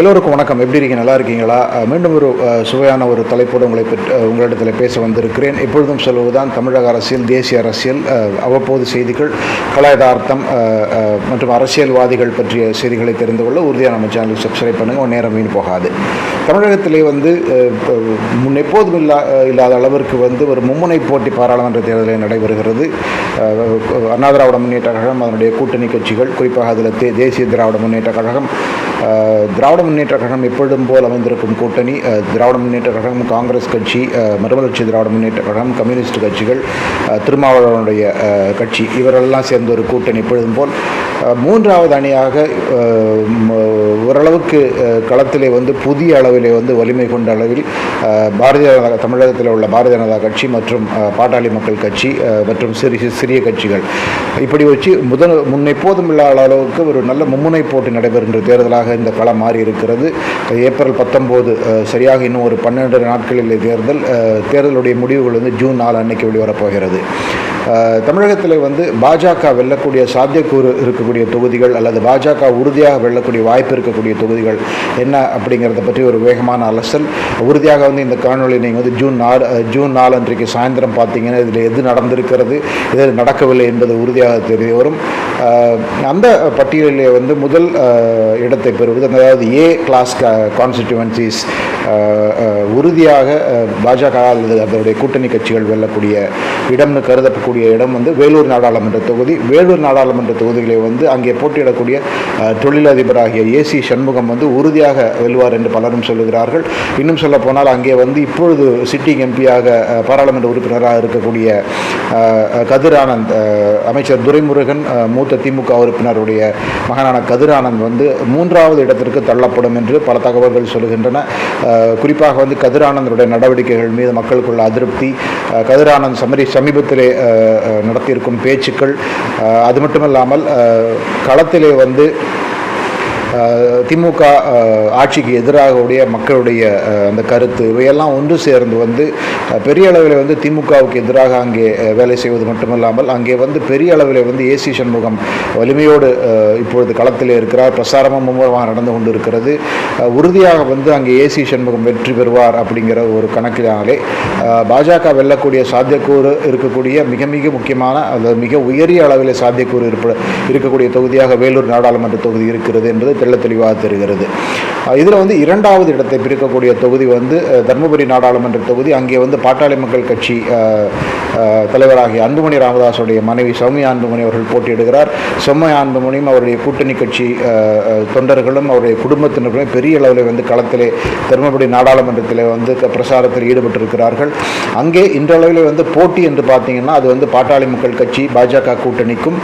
எல்லோருக்கும் வணக்கம். எப்படி இருக்கீங்க? நல்லா இருக்கீங்களா? மீண்டும் ஒரு சுவையான ஒரு தலைப்போடு உங்களை பெற்று உங்களிடத்தில் பேச வந்திருக்கிறேன். எப்பொழுதும் சொல்வதுதான் தமிழக அரசியல் தேசிய அரசியல் அவ்வப்போது செய்திகள் கலாயதார்த்தம் மற்றும் அரசியல்வாதிகள் பற்றிய செய்திகளை தெரிந்து கொள்ள உறுதியாக நம்ம சேனலுக்கு சப்ஸ்கிரைப் பண்ணுங்கள் நேரம் வீண் போகாது. தமிழகத்திலே வந்து முன் எப்போதும் இல்லா இல்லாத அளவிற்கு வந்து ஒரு மும்முனை போட்டி பாராளுமன்ற தேர்தலில் நடைபெறுகிறது. அண்ணா திராவிட முன்னேற்ற கழகம் அதனுடைய கூட்டணி கட்சிகள் குறிப்பாக அதில் தே தேசிய திராவிட முன்னேற்ற கழகம் திராவிட திராவிட முன்னேற்ற கழகம் எப்பொழுதும் போல் அமைந்திருக்கும் கூட்டணி திராவிட முன்னேற்ற கழகம் காங்கிரஸ் கட்சி மறுமலர்ச்சி திராவிட முன்னேற்ற கழகம் கம்யூனிஸ்ட் கட்சிகள் திருமாவளவனுடைய கட்சி இவரெல்லாம் சேர்ந்த ஒரு கூட்டணி எப்பொழுதும் போல். மூன்றாவது அணியாக ஓரளவுக்கு களத்திலே வந்து புதிய அளவிலே வந்து வலிமை கொண்ட அளவில் பாரதிய ஜனதா தமிழகத்தில் உள்ள பாரதிய ஜனதா கட்சி மற்றும் பாட்டாளி மக்கள் கட்சி மற்றும் சிறிய சிறிய கட்சிகள். இப்படி வச்சு முதல் முன்னெப்போதும் இல்லாத அளவுக்கு ஒரு நல்ல மும்முனை போட்டி நடைபெறுகின்ற தேர்தலாக இந்த களம் மாறி இருக்கிறது ஏப்ரல் பத்தொம்போது சரியாக இன்னும் ஒரு பன்னெண்டு நாட்களில் தேர்தல் தேர்தலுடைய முடிவுகள் வந்து ஜூன் நாலு அன்னைக்கு வெளிவரப்போகிறது தமிழகத்தில் வந்து பாஜக வெல்லக்கூடிய சாத்தியக்கூறு இருக்கக்கூடிய தொகுதிகள் அல்லது பாஜக உறுதியாக வெல்லக்கூடிய வாய்ப்பு இருக்கக்கூடிய தொகுதிகள் என்ன அப்படிங்கிறத பற்றி ஒரு வேகமான அலசல். உறுதியாக வந்து இந்த காணொலி நீங்கள் வந்து ஜூன் நாலு ஜூன் நாலு அன்றைக்கு சாயந்தரம் பார்த்தீங்கன்னா இதில் எது நடந்திருக்கிறது எது நடக்கவில்லை என்பது உறுதியாக தெரிய வரும். அந்த பட்டியலிலே வந்து முதல் இடத்தை பெறுவது அதாவது ஏ கிளாஸ் கான்ஸ்டிடியூவன்சிஸ் உறுதியாக பாஜக அல்லது அதனுடைய கூட்டணி கட்சிகள் வெல்லக்கூடிய இடம்னு இருக்கக்கூடிய இடம் வந்து வேலூர் நாடாளுமன்ற தொகுதி. வேலூர் நாடாளுமன்ற தொகுதிகளை வந்து அங்கே போட்டியிடக்கூடிய தொழிலதிபராகிய ஏசி சண்முகம் வந்து உறுதியாக வெல்வார் என்று பலரும் சொல்லுகிறார்கள். இன்னும் சொல்ல போனால் அங்கே வந்து இப்பொழுது சிட்டிங் எம்பியாக பாராளுமன்ற உறுப்பினராக இருக்கக்கூடிய கதிர் ஆனந்த் அமைச்சர் துரைமுருகன் மூத்த திமுக உறுப்பினருடைய மகனான கதிர் ஆனந்த் வந்து மூன்றாவது இடத்திற்கு தள்ளப்படும் என்று பல தகவல்கள் சொல்லுகின்றன. குறிப்பாக வந்து கதிரானந்தருடைய நடவடிக்கைகள் மீது மக்களுக்குள்ள அதிருப்தி கதிரானந்த் கதிர் ஆனந்த் சமரி சமீபத்திலே நடத்தியிருக்கும் பேச்சுக்கள் அது மட்டுமல்லாமல் அஹ், களத்திலே வந்து திமுக ஆட்சிக்கு எதிராக உடைய மக்களுடைய அந்த கருத்து இவையெல்லாம் ஒன்று சேர்ந்து வந்து பெரிய அளவில் வந்து திமுகவுக்கு எதிராக அங்கே வேலை செய்வது மட்டுமல்லாமல் அங்கே வந்து பெரிய அளவில் வந்து ஏசி சண்முகம் வலிமையோடு இப்பொழுது களத்தில் இருக்கிறார். பிரசாரமும் மும்முரமாக நடந்து கொண்டு இருக்கிறது உறுதியாக வந்து அங்கே ஏசி சண்முகம் வெற்றி பெறுவார் அப்படிங்கிற ஒரு கணக்கினாலே பாஜக வெல்லக்கூடிய சாத்தியக்கூறு இருக்கக்கூடிய மிக மிக முக்கியமான அல்லது மிக உயரிய அளவில் சாத்தியக்கூறு இருப்ப இருக்கக்கூடிய தொகுதியாக வேலூர் நாடாளுமன்ற தொகுதி இருக்கிறது என்பது தெள்ள தெளிவாக தெரிகிறது. இதில் வந்து இரண்டாவது இடத்தை பிரிக்கக்கூடிய தொகுதி வந்து தருமபுரி நாடாளுமன்ற தொகுதி. அங்கே வந்து பாட்டாளி மக்கள் கட்சி தலைவராகிய அன்புமணி ராமதாஸுடைய மனைவி சௌமியா அன்புமணி அவர்கள் போட்டியிடுகிறார். சௌமியா அன்புமணியும் அவருடைய கூட்டணி கட்சி தொண்டர்களும் அவருடைய குடும்பத்தினர்களும் பெரிய அளவில் வந்து களத்திலே தருமபுரி நாடாளுமன்றத்தில் வந்து பிரசாரத்தில் ஈடுபட்டிருக்கிறார்கள். அங்கே இன்றளவில் வந்து போட்டி என்று பார்த்தீங்கன்னா அது வந்து பாட்டாளி மக்கள் கட்சி பாஜக கூட்டணிக்கும்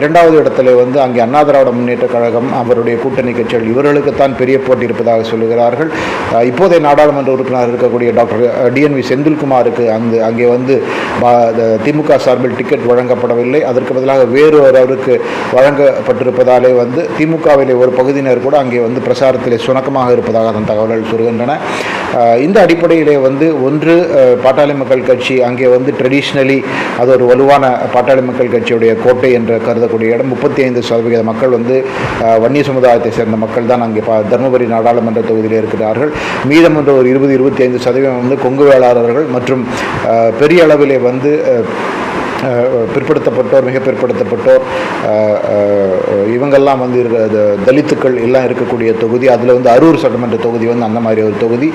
இரண்டாவது இடத்துல வந்து அங்கே அண்ணா திராவிட முன்னேற்ற கழகம் அவருடைய கூட்டணி கட்சிகள் இவர்களுக்குத்தான் பெரிய போட்டி இருப்பதாக சொல்லுகிறார்கள். இப்போதைய நாடாளுமன்ற உறுப்பினர் இருக்கக்கூடிய டாக்டர் டிஎன்வி செந்தில்குமாருக்கு அந்த அங்கே வந்து திமுக சார்பில் டிக்கெட் வழங்கப்படவில்லை. அதற்கு பதிலாக வேறு ஒருவருக்கு வழங்கப்பட்டிருப்பதாலே வந்து திமுகவிலே ஒரு பகுதியினர் கூட அங்கே வந்து பிரசாரத்திலே சுணக்கமாக இருப்பதாக அதன் தகவல்கள் சொல்கின்றன. இந்த அடிப்படையிலே வந்து ஒன்று பாட்டாளி மக்கள் கட்சி அங்கே வந்து ட்ரெடிஷ்னலி அது ஒரு வலுவான பாட்டாளி மக்கள் கட்சியுடைய கோட்டை என்று கருதக்கூடிய இடம். முப்பத்தி ஐந்து சதவிகித மக்கள் வந்து வன்னிய சமுதாய சமுதாயத்தை சேர்ந்த மக்கள் தான் அங்கே பா தருமபுரி நாடாளுமன்ற தொகுதியில் இருக்கிறார்கள். மீதம் என்ற ஒரு இருபது இருபத்தி ஐந்து சதவீதம் வந்து கொங்கு வேளாளர்கள் மற்றும் பெரிய அளவிலே வந்து பிற்படுத்தப்பட்டோர் மிக பிற்படுத்தப்பட்டோர் இவங்கெல்லாம் வந்து தலித்துக்கள் எல்லாம் இருக்கக்கூடிய தொகுதி அதில் வந்து அரூர் சட்டமன்ற தொகுதி வந்து அந்த மாதிரி ஒரு தொகுதி.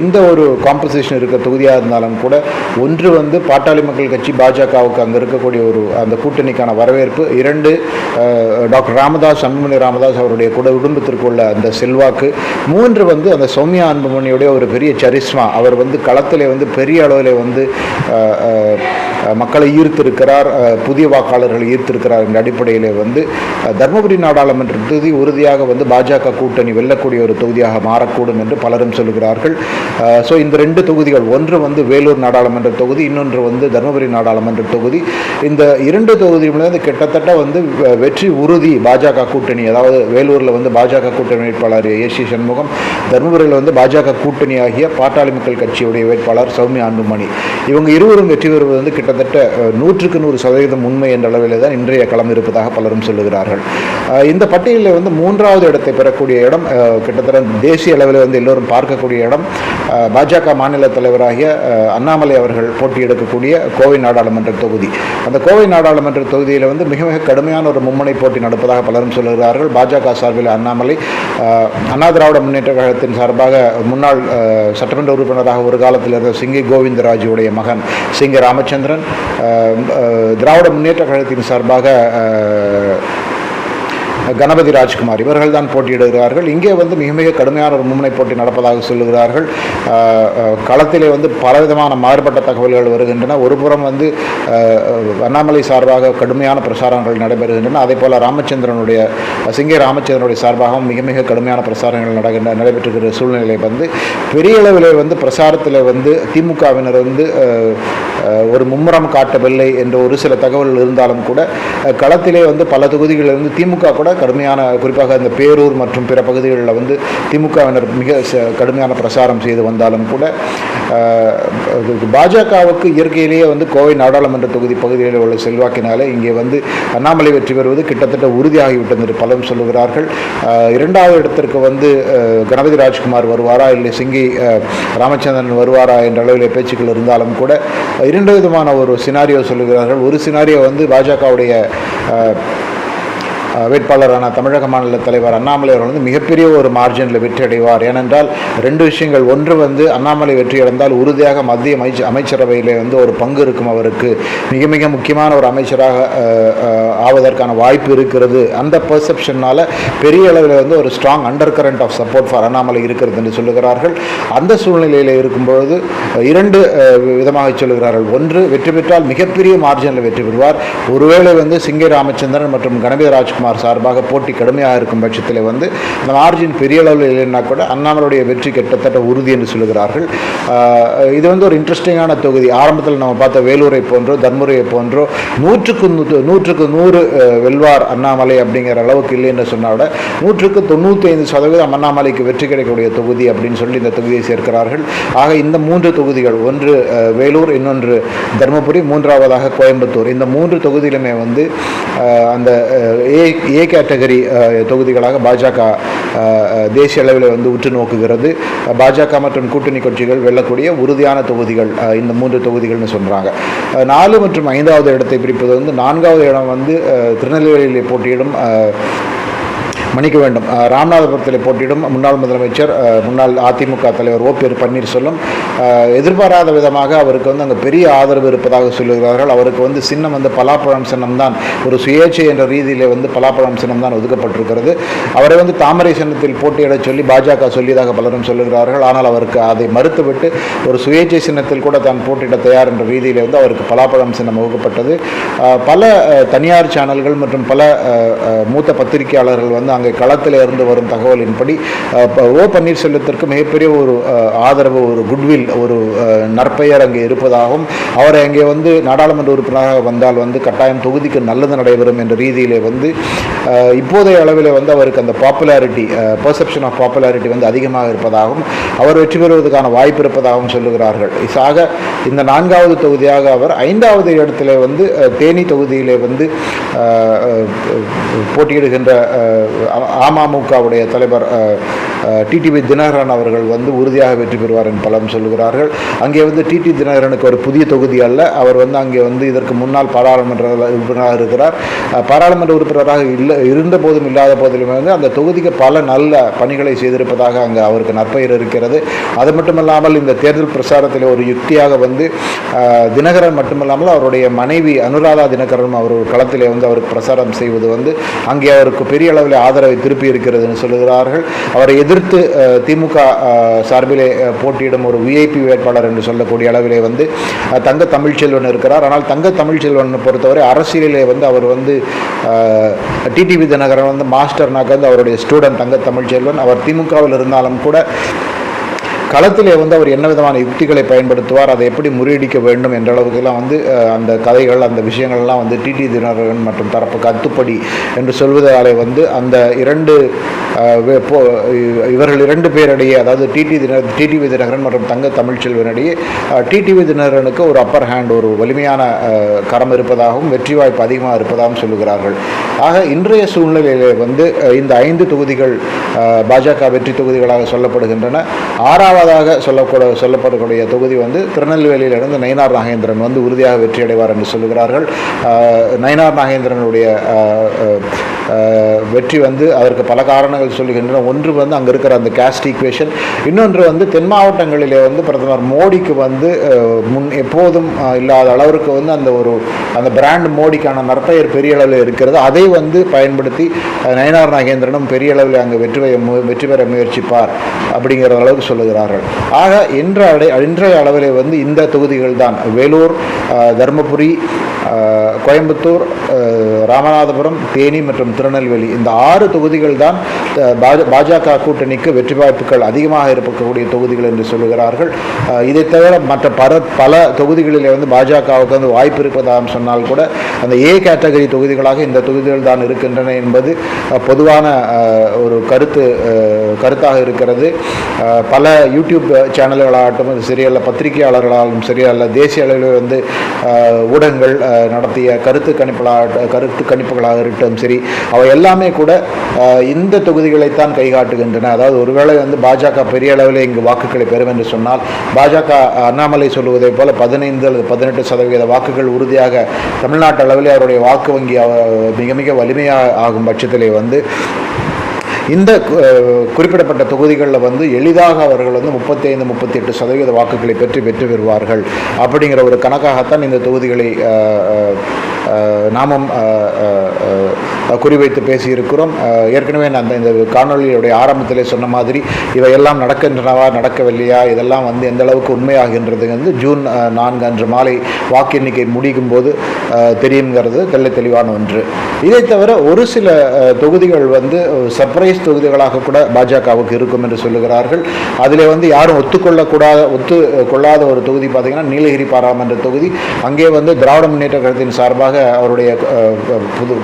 இந்த ஒரு காம்பசிஷன் இருக்க தொகுதியாக இருந்தாலும் கூட ஒன்று வந்து பாட்டாளி மக்கள் கட்சி பாஜகவுக்கு அங்கே இருக்கக்கூடிய ஒரு அந்த கூட்டணிக்கான வரவேற்பு இரண்டு டாக்டர் ராமதாஸ் அன்புமணி ராமதாஸ் அவருடைய கூட குடும்பத்திற்கு உள்ள அந்த செல்வாக்கு மூன்று வந்து அந்த சௌமியா அன்புமணியுடைய ஒரு பெரிய சரிஸ்மா அவர் வந்து களத்திலே வந்து பெரிய அளவில் வந்து மக்களை ஈர்த்திருக்கிறார் புதிய வாக்காளர்களை ஈர்த்திருக்கிறார் என்ற அடிப்படையில் வந்து தருமபுரி நாடாளுமன்ற தொகுதி உறுதியாக வந்து பாஜக கூட்டணி வெல்லக்கூடிய ஒரு தொகுதியாக மாறக்கூடும் என்று பலரும் சொல்கிறார்கள். ஸோ இந்த ரெண்டு தொகுதிகள் ஒன்று வந்து வேலூர் நாடாளுமன்ற தொகுதி இன்னொன்று வந்து தருமபுரி நாடாளுமன்ற தொகுதி. இந்த இரண்டு தொகுதியுமே வந்து கிட்டத்தட்ட வந்து வெற்றி உறுதி பாஜக கூட்டணி அதாவது வேலூரில் வந்து பாஜக கூட்டணி வேட்பாளர் ஏசி சண்முகம் தருமபுரியில் வந்து பாஜக கூட்டணி ஆகிய பாட்டாளி மக்கள் கட்சியுடைய வேட்பாளர் சௌமியா அன்புமணி. இவங்க இருவரும் வெற்றி பெறுவது வந்து கிட்ட கிட்டத்தட்ட நூற்றுக்கு நூறு சதவீதம் உண்மை என்ற அளவில் தான் இன்றைய களம் இருப்பதாக பலரும் சொல்லுகிறார்கள். இந்த பட்டியலில் வந்து மூன்றாவது இடத்தை பெறக்கூடிய இடம் கிட்டத்தட்ட தேசிய அளவில் வந்து எல்லோரும் பார்க்கக்கூடிய இடம் பாஜக மாநில தலைவராகிய அண்ணாமலை அவர்கள் போட்டியிடக்கூடிய கோவை நாடாளுமன்ற தொகுதி. அந்த கோவை நாடாளுமன்ற தொகுதியில் வந்து மிக மிக கடுமையான ஒரு மும்முனை போட்டி நடப்பதாக பலரும் சொல்லுகிறார்கள். பாஜக சார்பில் அண்ணாமலை அண்ணா திராவிட முன்னேற்ற கழகத்தின் சார்பாக முன்னாள் சட்டமன்ற உறுப்பினராக ஒரு காலத்தில் இருந்த சிங்கி கோவிந்தராஜுடைய மகன் சிங்க ராமச்சந்திரன் திராவிட முன்னேற்ற கழகத்தின் சார்பாக கணபதி ராஜ்குமார் இவர்கள் தான் போட்டியிடுகிறார்கள். இங்கே வந்து மிக மிக கடுமையான ஒரு மும்முனை போட்டி நடப்பதாக சொல்லுகிறார்கள். களத்திலே வந்து பலவிதமான மாறுபட்ட தகவல்கள் வருகின்றன. ஒருபுறம் வந்து அண்ணாமலை சார்பாக கடுமையான பிரசாரங்கள் நடைபெறுகின்றன. அதே போல் ராமச்சந்திரனுடைய சிங்கே ராமச்சந்திரனுடைய சார்பாகவும் மிக மிக கடுமையான பிரசாரங்கள் நடக்கின்ற நடைபெற்றிருக்கிற சூழ்நிலை வந்து பெரிய அளவில் வந்து பிரசாரத்தில் வந்து திமுகவினர் வந்து ஒரு மும்முரம் காட்டவில்லை என்ற ஒரு சில தகவல்கள் இருந்தாலும் கூட களத்திலே வந்து பல தொகுதிகளில் இருந்து திமுக கூட கடுமையான குறிப்பாக இந்த பேரூர் மற்றும் பிற பகுதிகளில் வந்து திமுகவினர் மிக ச- கடுமையான பிரசாரம் செய்து வந்தாலும் கூட பாஜகவுக்கு இயற்கையிலேயே வந்து கோவை நாடாளுமன்ற தொகுதி பகுதிகளில் உள்ள செல்வாக்கினாலே இங்கே வந்து அண்ணாமலை வெற்றி பெறுவது கிட்டத்தட்ட உறுதியாகிவிட்டது என்று பலரும் சொல்லுகிறார்கள். இரண்டாவது இடத்திற்கு வந்து கணபதி ராஜ்குமார் வருவாரா இல்லை சிங்கி ராமச்சந்திரன் வருவாரா என்ற அளவில் பேச்சுக்கள் இருந்தாலும் கூட இரண்டு விதமான ஒரு சினாரியோ சொல்லுகிறார்கள். ஒரு சினாரியோ வந்து பாஜகவுடைய வேட்பாளரான தமிழக மாநில தலைவர் அண்ணாமலை அவர்கள் வந்து மிகப்பெரிய ஒரு மார்ஜினில் வெற்றி அடைவார். ஏனென்றால் ரெண்டு விஷயங்கள். ஒன்று வந்து அண்ணாமலை வெற்றி அடைந்தால் உறுதியாக மத்திய அமைச்ச அமைச்சரவையில் வந்து ஒரு பங்கு இருக்கும் அவருக்கு. மிக மிக முக்கியமான ஒரு அமைச்சராக ஆவதற்கான வாய்ப்பு இருக்கிறது. அந்த பெர்செப்ஷனால் பெரிய அளவில் வந்து ஒரு strong undercurrent of support for Annamalai இருக்கிறது என்று சொல்லுகிறார்கள். அந்த சூழ்நிலையில் இருக்கும்பொழுது இரண்டு விதமாக சொல்லுகிறார்கள். ஒன்று வெற்றி பெற்றால் மிகப்பெரிய மார்ஜினில் வெற்றி பெறுவார். ஒருவேளை வந்து சிங்கை ராமச்சந்திரன் மற்றும் கணபதி ராஜ்குமார் சார்பாக போட்டி கடுமையாக இருக்கும் பட்சத்தில் வந்து அந்த மார்ஜின் பெரிய அளவில் இல்லைன்னா கூட அண்ணாமலையுடைய வெற்றி கிட்டத்தட்ட உறுதி என்று சொல்லுகிறார்கள். இது வந்து ஒரு இன்ட்ரெஸ்டிங்கான தொகுதி. ஆரம்பத்தில் நம்ம பார்த்த வேலூரை போன்றோ தர்மபுரியை போன்றோ நூற்றுக்கு நூற்றுக்கு நூறு வெல்வார் அண்ணாமலை அப்படிங்கிற அளவுக்கு இல்லைன்னு சொன்னால் விட நூற்றுக்கு தொண்ணூற்றி ஐந்து சதவீதம் அண்ணாமலைக்கு வெற்றி கிடைக்கக்கூடிய தொகுதி அப்படின்னு சொல்லி இந்த தொகுதியை சேர்க்கிறார்கள். ஆக இந்த மூன்று தொகுதிகள் ஒன்று வேலூர் இன்னொன்று தருமபுரி மூன்றாவதாக கோயம்புத்தூர். இந்த மூன்று தொகுதியிலுமே வந்து அந்த ஏ ஏ கேட்டகரி uh, தொகுதிகளாக பாஜக uh, uh, தேசிய அளவில் வந்து உற்று நோக்குகிறது. பாஜக மற்றும் கூட்டணி கட்சிகள் வெல்லக்கூடிய உறுதியான தொகுதிகள் இந்த மூன்று தொகுதிகள்னு சொல்கிறாங்க நாலு மற்றும் ஐந்தாவது இடத்தை பிரிப்பது வந்து நான்காவது இடம் வந்து திருநெல்வேலியில் போட்டியிடும் மன்னிக்க வேண்டும். ராமநாதபுரத்தில் போட்டியிடும் முன்னாள் முதலமைச்சர் முன்னாள் அதிமுக தலைவர் ஓ பி பன்னீர்செல்வம். எதிர்பாராத விதமாக அவருக்கு வந்து அங்கே பெரிய ஆதரவு இருப்பதாக சொல்லுகிறார்கள் அவருக்கு வந்து சின்னம் வந்து பலாப்பழம் சின்னம் தான் ஒரு சுயேட்சை என்ற ரீதியில் வந்து பலாப்பழம் சின்னம் தான் ஒதுக்கப்பட்டிருக்கிறது. அவரை வந்து தாமரை சின்னத்தில் போட்டியிட சொல்லி பாஜக சொல்லியதாக பலரும் சொல்லுகிறார்கள் ஆனால் அவருக்கு அதை மறுத்துவிட்டு ஒரு சுயேட்சை சின்னத்தில் கூட தான் போட்டியிட தயார் என்ற ரீதியில் வந்து அவருக்கு பலாப்பழம் சின்னம் வகுக்கப்பட்டது. பல தனியார் சேனல்கள் மற்றும் பல மூத்த பத்திரிகையாளர்கள் வந்து அங்கே களத்தில் இருந்து வரும் தகவலின்படி ஓ பன்னீர்செல்வத்திற்கு மிகப்பெரிய ஒரு ஆதரவு ஒரு குட்வில் ஒரு நற்பெயர் அங்கே இருப்பதாகவும் அவரை அங்கே வந்து நாடாளுமன்ற உறுப்பினராக வந்தால் வந்து கட்டாயம் தொகுதிக்கு நல்லது நடைபெறும் என்ற ரீதியிலே வந்து இப்போதைய அளவில் வந்து அவருக்கு அந்த பாப்புலாரிட்டி பர்செப்ஷன் ஆஃப் பாப்புலாரிட்டி வந்து அதிகமாக இருப்பதாகவும் அவர் வெற்றி பெறுவதற்கான வாய்ப்பு இருப்பதாகவும் சொல்லுகிறார்கள். ஆக இந்த நான்காவது தொகுதியாக அவர் ஐந்தாவது இடத்துல வந்து தேனி தொகுதியிலே வந்து போட்டியிடுகின்ற அமமுகவுடைய தலைவர் டிடிவி தினகரன் அவர்கள் வந்து உறுதியாக வெற்றி பெறுவார் என்று பலரும் சொல்லுகிறார்கள். அங்கே வந்து டிடி தினகரனுக்கு ஒரு புதிய தொகுதி அல்ல. அவர் வந்து அங்கே வந்து இதற்கு முன்னால் பாராளுமன்ற உறுப்பினராக இருக்கிறார். பாராளுமன்ற உறுப்பினராக இல்லை இருந்த போதும் இல்லாத போதிலுமே வந்து அந்த தொகுதிக்கு பல நல்ல பணிகளை செய்திருப்பதாக அங்கே அவருக்கு நற்பெயர் இருக்கிறது. அது மட்டுமல்லாமல் இந்த தேர்தல் பிரச்சாரத்தில் ஒரு யுக்தியாக வந்து தினகரன் மட்டுமல்லாமல் அவருடைய மனைவி அனுராதா தினகரனும் அவர் ஒரு களத்திலே வந்து அவருக்கு பிரச்சாரம் செய்வது வந்து அங்கே அவருக்கு பெரிய அளவில் ஆதரவு திருப்பி இருக்கிறதுன்னு சொல்லுகிறார்கள். அவரை எதிர்த்து திமுக சார்பிலே போட்டியிடும் ஒரு விஐபி வேட்பாளர் என்று சொல்லக்கூடிய அளவிலே வந்து தங்க தமிழ்ச்செல்வன் இருக்கிறார். ஆனால் தங்க தமிழ்ச்செல்வன் பொறுத்தவரை அரசியலிலே வந்து அவர் வந்து டிடிவி தினகரன் வந்து மாஸ்டர்னாக்க வந்து அவருடைய ஸ்டூடெண்ட் தங்க தமிழ்ச்செல்வன் அவர் திமுகவில் இருந்தாலும் கூட களத்திலே வந்து அவர் என்ன விதமான யுக்திகளை பயன்படுத்துவார் அதை எப்படி முறியடிக்க வேண்டும் என்ற அளவுக்கெல்லாம் வந்து அந்த கதைகள் அந்த விஷயங்கள்லாம் வந்து டிடி தினகரன் மற்றும் தரப்பு கத்துப்படி என்று சொல்வதாலே வந்து அந்த இரண்டு இவர்கள் இரண்டு பேரிடையே அதாவது டிடி தினர் டிடிவி தினகரன் மற்றும் தங்க தமிழ்ச்செல்வனிடையே டிடிவி தினகரனுக்கு ஒரு அப்பர் ஹேண்ட் ஒரு வலிமையான கரம் இருப்பதாகவும் வெற்றி வாய்ப்பு அதிகமாக இருப்பதாகவும் சொல்லுகிறார்கள். ஆக இன்றைய சூழ்நிலையிலே வந்து இந்த ஐந்து தொகுதிகள் பாஜக வெற்றி தொகுதிகளாக சொல்லப்படுகின்றன. ஆறாவது மூன்றாவதாக சொல்லக்கூட சொல்லப்படக்கூடிய தொகுதி வந்து திருநெல்வேலியிலிருந்து நயினார் நாகேந்திரன் வந்து உறுதியாக வெற்றியடைவார் என்று சொல்லுகிறார்கள். நயினார் நாகேந்திரனுடைய அஹ், வெற்றி வந்து அதற்கு பல காரணங்கள் சொல்லுகின்றன. ஒன்று வந்து அங்கே இருக்கிற அந்த கேஸ்ட் ஈக்குவேஷன் இன்னொன்று வந்து தென் மாவட்டங்களிலே வந்து பிரதமர் மோடிக்கு வந்து முன் எப்போதும் இல்லாத அளவிற்கு வந்து அந்த ஒரு அந்த பிராண்ட் மோடிக்கான நற்பெயர் பெரிய அளவில் இருக்கிறது. அதை வந்து பயன்படுத்தி நயனார் நாகேந்திரனும் பெரிய அளவில் அங்கே வெற்றி பெற மு- வெற்றி பெற முயற்சிப்பார் அப்படிங்கிற அளவுக்கு சொல்லுகிறார்கள். ஆக இன்ற அடை இன்றைய அளவிலே வந்து இந்த தொகுதிகள் தான். வேலூர் தருமபுரி கோயம்புத்தூர் ராமநாதபுரம் தேனி மற்றும் திருநெல்வேலி. இந்த ஆறு தொகுதிகள் தான் பாஜக கூட்டணிக்கு வெற்றி வாய்ப்புகள் அதிகமாக இருக்கக்கூடிய தொகுதிகள் என்று சொல்லுகிறார்கள். இதை தவிர மற்ற பல பல தொகுதிகளில் வந்து பாஜகவுக்கு வந்து வாய்ப்பு இருப்பதாக சொன்னால் கூட அந்த ஏ கேட்டகரி தொகுதிகளாக இந்த தொகுதிகள் தான் இருக்கின்றன என்பது பொதுவான ஒரு கருத்து கருத்தாக இருக்கிறது. பல யூடியூப் சேனல்களாகட்டும் அது சரி அல்ல பத்திரிகையாளர்களாலும் சரி அல்ல தேசிய அளவில் வந்து ஊடகங்கள் நடத்திய கருத்து கணிப்புகளாக கருத்து கணிப்புகளாக இருக்கட்டும் சரி அவை எல்லாமே கூட இந்த தொகுதிகளைத்தான் கைகாட்டுகின்றன. அதாவது ஒருவேளை வந்து பாஜக பெரிய அளவில் இங்கு வாக்குகளை பெறும் என்று சொன்னால் பாஜக அண்ணாமலை சொல்லுவதைப் போல பதினைந்து அல்லது பதினெட்டு சதவீத வாக்குகள் உறுதியாக தமிழ்நாட்டு அளவில் அவருடைய வாக்கு வங்கி மிக மிக வலிமையாக ஆகும் பட்சத்திலே வந்து இந்த குறிப்பிடப்பட்ட தொகுதிகளில் வந்து எளிதாக அவர்கள் வந்து முப்பத்தைந்து முப்பத்தி எட்டு சதவீத வாக்குகளை பெற்று பெற்று பெறுவார்கள் அப்படிங்கிற ஒரு கணக்காகத்தான் இந்த தொகுதிகளை நாமும் குறிவைத்து பேசியிருக்கிறோம். ஏற்கனவே நான் அந்த இந்த காணொலியுடைய ஆரம்பத்திலே சொன்ன மாதிரி இவையெல்லாம் நடக்கின்றனவா நடக்கவில்லையா இதெல்லாம் வந்து எந்த அளவுக்கு உண்மையாகின்றது வந்து ஜூன் நான்கு அன்று மாலை வாக்கு எண்ணிக்கை முடிக்கும் போது தெரியுங்கிறது தெள்ள தெளிவான ஒன்று. இதை தவிர ஒரு சில தொகுதிகள் வந்து சர்ப்ரைஸ் தொகுதிகளாக கூட பாஜகவுக்கு இருக்கும் என்று சொல்லுகிறார்கள். அதில் வந்து யாரும் ஒத்துக்கொள்ளக்கூடாத ஒத்து கொள்ளாத ஒரு தொகுதி பார்த்தீங்கன்னா நீலகிரி பாராளுமன்ற தொகுதி. அங்கே வந்து திராவிட முன்னேற்ற கழகத்தின் சார்பாக அவருடைய புது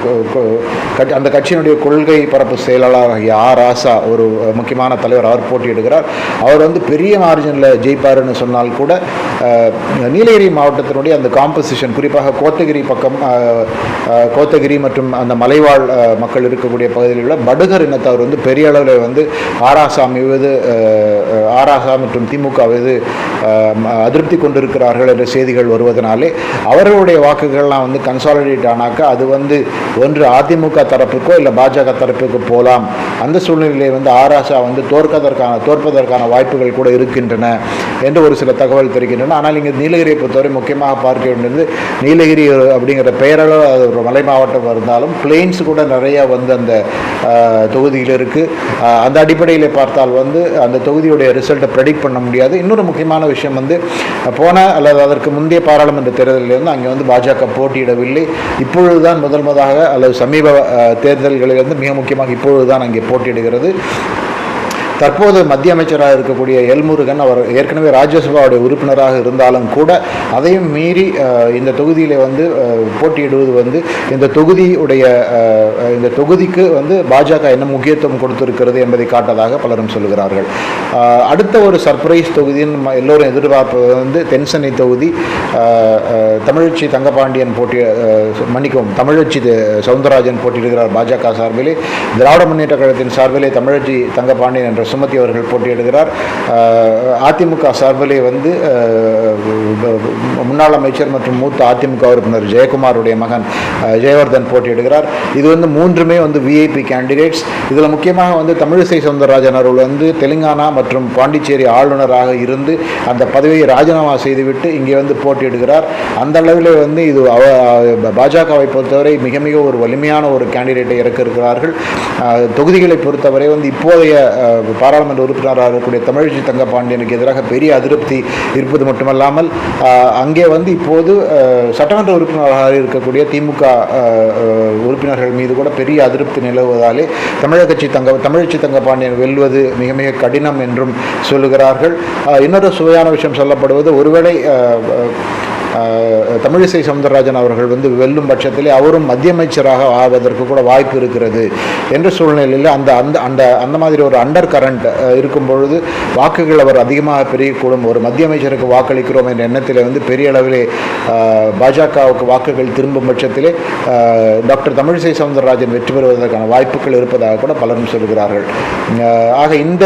அந்த கட்சியினுடைய கொள்கை பரப்பு செயலாளர் ஆகிய ஆர் ராசா ஒரு முக்கியமான தலைவர் அவர் போட்டியிடுகிறார். அவர் வந்து பெரிய மார்ஜினில் ஜெயிப்பாருன்னு சொன்னால் கூட நீலகிரி மாவட்டத்தினுடைய அந்த காம்பசிஷன் குறிப்பாக கோத்தகிரி பக்கம் கோத்தகிரி மற்றும் அந்த மலைவாழ் மக்கள் இருக்கக்கூடிய பகுதியில் உள்ள படுகர் இனத்தவர் வந்து பெரிய அளவில் வந்து ஆராசா மீது ஆராசா மற்றும் திமுக மீது அதிருப்தி கொண்டிருக்கிறார்கள் என்ற செய்திகள் வருவதனாலே அவர்களுடைய வாக்குகள்லாம் வந்து கன்சாலிடேட் ஆனாக்கா அது வந்து ஒன்று அதிமுக தரப்புக்கோ இல்லை பாஜக தரப்புக்கு போகலாம் அந்த சூழ்நிலையிலே வந்து ஆராசா வந்து தோற்கதற்கான தோற்பதற்கான வாய்ப்புகள் கூட இருக்கின்றன என்று ஒரு சில தகவல் தெரிகின்றன. ஆனால் இங்கே நீலகிரியை பொறுத்தவரை முக்கியமாக பார்க்க வேண்டியது நீலகிரி அப்படிங்கிற பெயரளவு அது ஒரு மலை மாவட்டம் இருந்தாலும் பிளெயின்ஸ் கூட நிறைய வந்து அந்த தொகுதியில் இருக்குது அந்த அடிப்படையில் பார்த்தால் வந்து அந்த தொகுதியுடைய ரிசல்ட்டை ப்ரெடிக்ட் பண்ண முடியாது. இன்னொரு முக்கியமான விஷயம் வந்து போன அல்லது அதற்கு முந்தைய பாராளுமன்ற தேர்தலில் இருந்து அங்கே வந்து பாஜக போட்டியிடவில்லை. இப்பொழுதுதான் முதல் முதலாக அல்லது சமீப தேர்தல்களிலிருந்து தேர்தல்களில் மிக முக்கியமாக இப்பொழுதுதான் அங்கே போட்டியிடுகிறது. தற்போது மத்திய அமைச்சராக இருக்கக்கூடிய எல்முருகன் அவர் ஏற்கனவே ராஜ்யசபாவுடைய உறுப்பினராக இருந்தாலும் கூட அதையும் மீறி இந்த தொகுதியில் வந்து போட்டியிடுவது வந்து இந்த தொகுதியுடைய இந்த தொகுதிக்கு வந்து பாஜக என்ன முக்கியத்துவம் கொடுத்திருக்கிறது என்பதை காட்டதாக பலரும் சொல்கிறார்கள் அடுத்த ஒரு சர்ப்ரைஸ் தொகுதின்னு எல்லோரும் எதிர்பார்ப்பது வந்து தென்சென்னை தொகுதி தமிழச்சி தங்கபாண்டியன் போட்டி மன்னிக்கவும் தமிழச்சி சவுந்தரராஜன் போட்டியிடுகிறார் பாஜக சார்பிலே. திராவிட முன்னேற்ற கழகத்தின் சார்பிலே தமிழச்சி தங்கபாண்டியன் என்ற சுமதி அவர்கள் போட்டியிடுகிறார் அதிமுக சார்பிலே வந்து முன்னாள் அமைச்சர் மற்றும் மூத்த அதிமுக உறுப்பினர் ஜெயக்குமாருடைய மகன் ஜெயவர்தன் போட்டியிடுகிறார் இது வந்து மூன்றுமே வந்து விஐபி கேண்டிடேட்ஸ் இதில் முக்கியமாக வந்து தமிழிசை சவுந்தரராஜன் அவர்கள் வந்து தெலுங்கானா மற்றும் பாண்டிச்சேரி ஆளுநராக இருந்து அந்த பதவியை ராஜினாமா செய்துவிட்டு இங்கே வந்து போட்டியிடுகிறார் அந்த அளவில் வந்து இது அவ பாஜகவை பொறுத்தவரை மிக மிக ஒரு வலிமையான ஒரு கேண்டிடேட்டை இறக்க இருக்கிறார்கள் தொகுதிகளை பொறுத்தவரை வந்து இப்போதைய பாராளுமன்ற உறுப்பினராக இருக்கக்கூடிய தமிழிசை தங்கப்பாண்டியனுக்கு எதிராக பெரிய அதிருப்தி இருப்பது மட்டுமல்லாமல் அங்கே வந்து இப்போது சட்டமன்ற உறுப்பினராக இருக்கக்கூடிய திமுக உறுப்பினர்கள் மீது கூட பெரிய அதிருப்தி நிலவுவதாலே தமிழக கட்சி தங்க தமிழச்சி தங்கப்பாண்டியன் வெல்வது மிக மிக கடினம் என்றும் சொல்லுகிறார்கள். இன்னொரு சுவையான விஷயம் சொல்லப்படுவது ஒருவேளை தமிழிசை சவுந்தரராஜன் அவர்கள் வந்து வெல்லும் பட்சத்திலே அவரும் மத்திய அமைச்சராக ஆவதற்கு கூட வாய்ப்பு இருக்கிறது என்ற சூழ்நிலையில் அந்த அந்த அந்த அந்த மாதிரி ஒரு அண்டர் கரண்ட் இருக்கும் பொழுது வாக்குகள் அவர் அதிகமாக பெருகக்கூடும். ஒரு மத்திய அமைச்சருக்கு வாக்களிக்கிறோம் என்ற எண்ணத்தில் வந்து பெரிய அளவிலே பாஜகவுக்கு வாக்குகள் திரும்பும் பட்சத்திலே டாக்டர் தமிழிசை சவுந்தரராஜன் வெற்றி பெறுவதற்கான வாய்ப்புகள் இருப்பதாக கூட பலரும் சொல்கிறார்கள். ஆக இந்த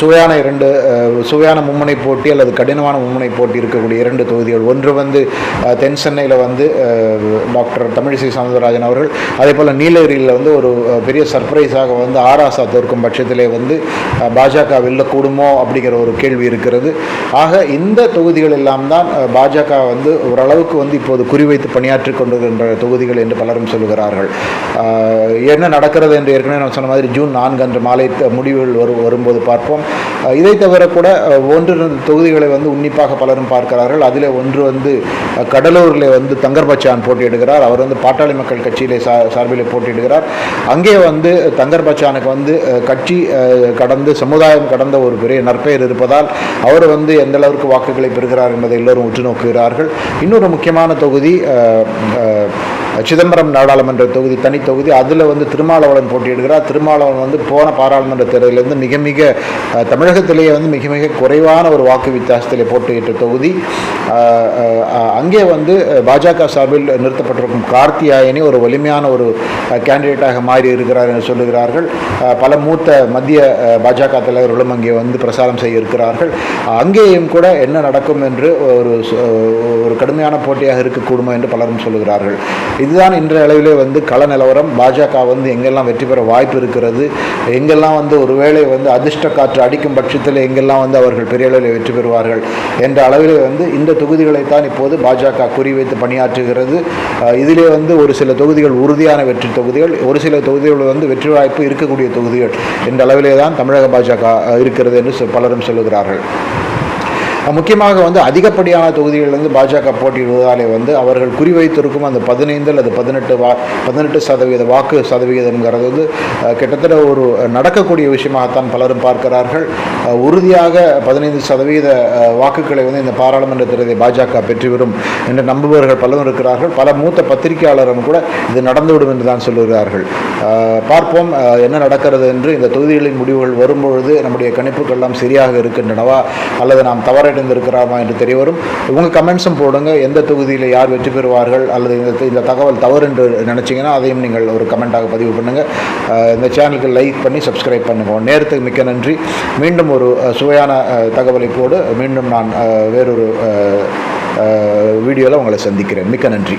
சுவையான இரண்டு சுவையான மும்முனை போட்டி அல்லது கடினமான மும்முனை போட்டி இருக்கக்கூடிய இரண்டு தொகுதிகள். ஒன்று வந்து தென் சென்னையில் வந்து டாக்டர் தமிழிசை சவுந்தரராஜன் அவர்கள் அதே போல் நீலகிரியில் வந்து ஒரு பெரிய சர்ப்ரைஸாக வந்து ஆராசா தோற்கும் பட்சத்திலே வந்து பாஜக வெல்லக்கூடுமோ அப்படிங்கிற ஒரு கேள்வி இருக்கிறது. ஆக இந்த தொகுதிகள் எல்லாம் தான் பாஜக வந்து ஓரளவுக்கு வந்து இப்போது குறிவைத்து பணியாற்றி கொண்டிருக்கின்ற தொகுதிகள் என்று பலரும் சொல்கிறார்கள் என்ன நடக்கிறது என்று ஏற்கனவே நான் சொன்ன மாதிரி ஜூன் நான்கு அன்று மாலை முடிவுகள் வரும் வரும்போது பார்ப்போம். இதை தவிர கூட ஒன்று தொகுதிகளை வந்து உன்னிப்பாக பலரும் பார்க்கிறார்கள். அதில் ஒன்று வந்து கடலூரில் வந்து தங்கர்பச்சான் போட்டியிடுகிறார். அவர் வந்து பாட்டாளி மக்கள் கட்சியிலே சா சார்பில் போட்டியிடுகிறார். அங்கே வந்து தங்கர்பச்சானுக்கு வந்து கட்சி கடந்து சமுதாயம் கடந்த ஒரு பெரிய நற்பெயர் இருப்பதால் அவர் வந்து எந்த அளவுக்கு வாக்குகளை பெறுகிறார் என்பதை எல்லோரும் உற்று நோக்குகிறார்கள். இன்னொரு முக்கியமான தொகுதி சிதம்பரம் நாடாளுமன்ற தொகுதி தனி தொகுதி. அதில் வந்து திருமாவளவன் போட்டியிடுகிறார். திருமாவளவன் வந்து போன பாராளுமன்ற தேர்தலிலிருந்து மிக மிக தமிழகத்திலேயே வந்து மிக மிக குறைவான ஒரு வாக்கு வித்தியாசத்தில் போட்டியிட்ட தொகுதி. அங்கே வந்து பாஜக சார்பில் நிறுத்தப்பட்டிருக்கும் கார்த்தியாயனி ஒரு வலிமையான ஒரு கேண்டிடேட்டாக மாறி இருக்கிறார் என்று சொல்லுகிறார்கள். பல மூத்த மத்திய பாஜக தலைவர்களும் அங்கே வந்து பிரசாரம் செய்ய இருக்கிறார்கள் அங்கேயும் கூட என்ன நடக்கும் என்று ஒரு ஒரு கடுமையான போட்டியாக இருக்கக்கூடுமோ என்று பலரும் சொல்லுகிறார்கள். இதுதான் இன்றைய அளவிலே வந்து கள நிலவரம். பாஜக வந்து எங்கெல்லாம் வெற்றி பெற வாய்ப்பு இருக்கிறது எங்கெல்லாம் வந்து ஒருவேளை வந்து அதிர்ஷ்ட காற்று அடிக்கும் பட்சத்தில் எங்கெல்லாம் வந்து அவர்கள் பெரிய அளவில் வெற்றி பெறுவார்கள் என்ற அளவில் வந்து இந்த தொகுதிகளைத்தான் இப்போது பாஜக குறிவைத்து பணியாற்றுகிறது. இதிலே வந்து ஒரு சில தொகுதிகள் உறுதியான வெற்றி தொகுதிகள் ஒரு சில தொகுதிகள் வந்து வெற்றி வாய்ப்பு இருக்கக்கூடிய தொகுதிகள் என்ற அளவிலே தான் தமிழக பாஜக இருக்கிறது என்று பலரும் சொல்லுகிறார்கள். முக்கியமாக வந்து அதிகப்படியான தொகுதிகளிலிருந்து பாஜக போட்டியிடுவதாலே வந்து அவர்கள் குறிவைத்திருக்கும் அந்த பதினைந்து அல்லது பதினெட்டு வா பதினெட்டு சதவீத வாக்கு சதவிகிதம்ங்கிறது வந்து கிட்டத்தட்ட ஒரு நடக்கக்கூடிய விஷயமாகத்தான் பலரும் பார்க்கிறார்கள். உறுதியாக பதினைந்து சதவீத வாக்குகளை வந்து இந்த பாராளுமன்ற தேர்தலை பாஜக பெற்று வரும் என்று நம்புபவர்கள் பலரும் இருக்கிறார்கள். பல மூத்த பத்திரிகையாளரும் கூட இது நடந்துவிடும் என்று தான் சொல்லுகிறார்கள். பார்ப்போம் என்ன நடக்கிறது என்று இந்த தொகுதிகளின் முடிவுகள் வரும்பொழுது நம்முடைய கணிப்புகள் எல்லாம் சரியாக இருக்கின்றனவா அல்லது நாம் தவறடைந்திருக்கிறோமா என்று தெரிய வரும் உங்கள் கமெண்ட்ஸும் போடுங்க. எந்த தொகுதியில் யார் வெற்றி பெறுவார்கள் அல்லது இந்த இந்த தகவல் தவறு என்று நினச்சிங்கன்னா அதையும் நீங்கள் ஒரு கமெண்ட்டாக பதிவு பண்ணுங்கள் இந்த சேனலுக்கு லைக் பண்ணி சப்ஸ்கிரைப் பண்ணுங்கள் நேரத்துக்கு மிக்க நன்றி. மீண்டும் ஒரு சுவையான தகவலை போடு. மீண்டும் நான் வேறொரு வீடியோவில் உங்களை சந்திக்கிறேன். மிக்க நன்றி.